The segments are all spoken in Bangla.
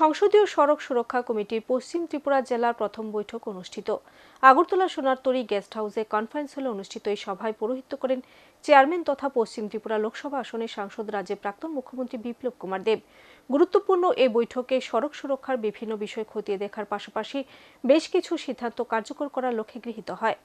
সংসদীয় সড়ক সুরক্ষা কমিটির পশ্চিম ত্রিপুরা জেলার প্রথম বৈঠক অনুষ্ঠিত। আগরতলা সোনারতরী গেস্ট হাউসে কনফারেন্স হলে অনুষ্ঠিত এই সভায় পৌরোহিত্য করেন চেয়ারম্যান তথা পশ্চিম ত্রিপুরা লোকসভা আসনের সাংসদ রাজ্যের প্রাক্তন মুখ্যমন্ত্রী বিপ্লব কুমার দেব। গুরুত্বপূর্ণ এই বৈঠকে সড়ক সুরক্ষার বিভিন্ন বিষয় খতিয়ে দেখার পাশাপাশি বেশ কিছু সিদ্ধান্ত কার্যকর করার লক্ষ্যে গৃহীত হয়।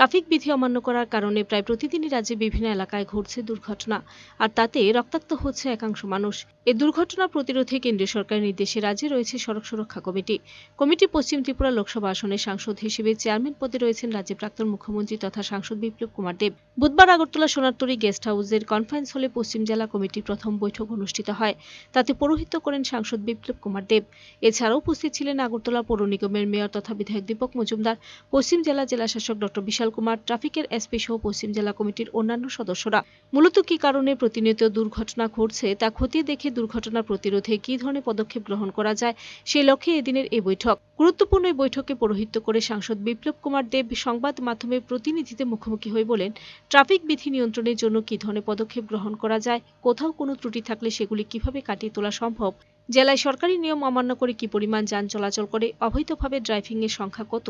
ট্রাফিক বিধি অমান্য করার কারণে প্রায় প্রতিদিনই রাজ্যে বিভিন্ন এলাকায় ঘটছে দুর্ঘটনা, আর তাতে রক্তাক্ত হচ্ছে একাংশ মানুষ। এই দুর্ঘটনা প্রতিরোধে কেন্দ্রীয় সরকারের নির্দেশে রাজ্যে রয়েছে সড়ক সুরক্ষা কমিটি। কমিটি পশ্চিম ত্রিপুরা লোকসভা আসনের সাংসদ হিসেবে চেয়ারম্যান পদে রয়েছেন রাজ্যের প্রাক্তন মুখ্যমন্ত্রী তথা সাংসদ বিপ্লব কুমার দেব। বুধবার আগরতলা সোনারতরী গেস্ট হাউসের কনফারেন্স হলে পশ্চিম জেলা কমিটির প্রথম বৈঠক অনুষ্ঠিত হয়। তাতে পৌরোহিত্য করেন সাংসদ বিপ্লব কুমার দেব। এছাড়াও উপস্থিত ছিলেন আগরতলা পৌর নিগমের মেয়র তথা বিধায়ক দীপক মজুমদার, পশ্চিম জেলা জেলাশাসক ডক্টর বিশাল কুমার ট্রাফিকের এসপি সহ পশ্চিম জেলা কমিটির অন্যান্য সদস্যরা। মূলত কি কারণে প্রতিনিয়ত দুর্ঘটনা ঘটছে তা খতিয়ে দেখে দুর্ঘটনা প্রতিরোধে কি ধরনের পদক্ষেপ গ্রহণ করা যায় সেই লক্ষ্যে এদিনের এই বৈঠক। গুরুত্বপূর্ণ এই বৈঠকে পৌরোহিত্য করে সাংসদ বিপ্লব কুমার দেব সংবাদ মাধ্যমে প্রতিনিধিদের মুখোমুখি হয়ে বলেন, ট্রাফিক বিধি নিয়ন্ত্রণের জন্য কি ধরনের পদক্ষেপ গ্রহণ করা যায়, কোথাও কোনো ত্রুটি থাকলে সেগুলি কীভাবে কাটিয়ে তোলা সম্ভব? জেলায় সরকারি নিয়ম অমান্য করে কি পরিমাণ যান চলাচল করে, অবৈধভাবে ড্রাইভিং এর সংখ্যা কত,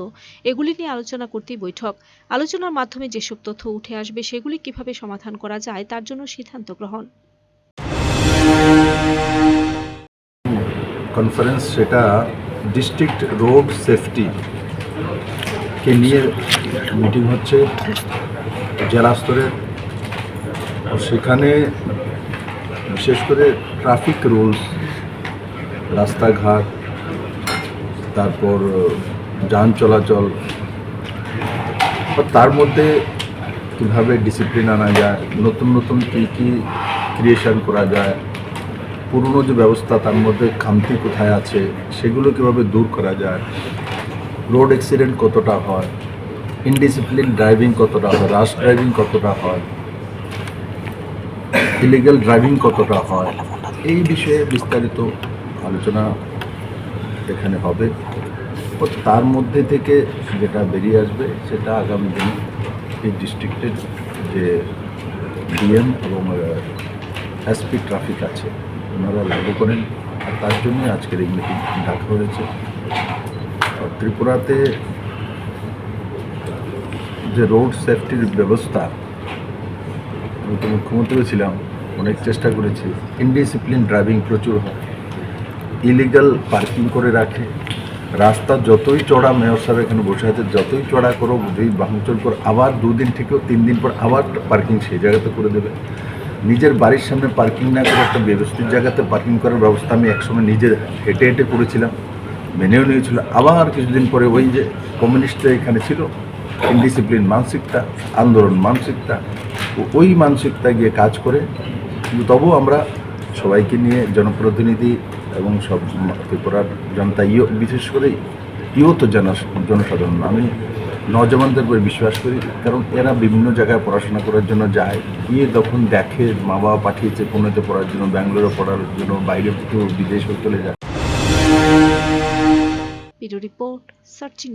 এগুলি নিয়ে আলোচনা করতেই বৈঠক। আলোচনার মাধ্যমে যেসব তথ্য উঠে আসবে, সেগুলি কীভাবে সমাধান করা যায়, তার জন্য সিদ্ধান্ত গ্রহণ। কনফারেন্স সেটা ডিস্ট্রিক্ট রোড সেফটি কে নিয়ে মিটিং হচ্ছে জেলা স্তরের আর সেখানে বিশেষ করে ট্রাফিক রুলস রাস্তাঘাট, তারপর যান চলাচল, তার মধ্যে কীভাবে ডিসিপ্লিন আনা যায়, নতুন নতুন কী কী ক্রিয়েশন করা যায়, পুরনো যে ব্যবস্থা তার মধ্যে খামতি কোথায় আছে, সেগুলো কীভাবে দূর করা যায় রোড অ্যাক্সিডেন্ট কতটা হয় ইনডিসিপ্লিন ড্রাইভিং কতটা হয় রাশ ড্রাইভিং কতটা হয় ইলিগাল ড্রাইভিং কতটা হয়, এই বিষয়ে বিস্তারিত আলোচনা এখানে হবে। ও তার মধ্যে থেকে যেটা বেরিয়ে আসবে, সেটা আগামী দিনে এই ডিস্ট্রিক্টের যে ডিএম এবং এসপি ট্রাফিক আছে, ওনারা লাগু করেন। আর তার জন্যই আজকের এই মিটিং ডাকা হয়েছে। ত্রিপুরাতে যে রোড সেফটির ব্যবস্থা, আমি তো মুখ্যমন্ত্রীও ছিলাম, অনেক চেষ্টা করেছি। ইনডিসিপ্লিন ড্রাইভিং প্রচুর হয়। ইলিগাল পার্কিং করে রাখে। রাস্তা যতই চড়া, মেয়র সাহেব এখানে বসে আছে, যতই চড়া করো যদি বাহনচল করো আবার দুদিন থেকেও তিন দিন পর আবার পার্কিং সেই জায়গাতে করে দেবে। নিজের বাড়ির সামনে পার্কিং না করে একটা ব্যবস্থিত জায়গাতে পার্কিং করার ব্যবস্থা আমি একসময় নিজে হেঁটে হেঁটে করেছিলাম। মেনেও নিয়েছিল। আবার কিছুদিন পরে ওই যে কমিউনিস্টরা এখানে ছিল ইনডিসিপ্লিন মানসিকতা, আন্দোলন মানসিকতা ওই মানসিকতা গিয়ে কাজ করে। কিন্তু তবুও আমরা সবাইকে নিয়ে জনপ্রতিনিধি এবং সব ত্রিপুরার জনতা, ইয়, বিশেষ করে ইয়ত জন, জনসাধারণ। আমি নজওয়ানদের উপরে বিশ্বাস করি, কারণ এরা বিভিন্ন জায়গায় পড়াশোনা করার জন্য যায়। গিয়ে যখন দেখে মা বাবা পাঠিয়েছে পুনেতে পড়ার জন্য, ব্যাঙ্গালোরে পড়ার জন্য, বাইরে কেউ বিদেশে চলে যায়। Report searching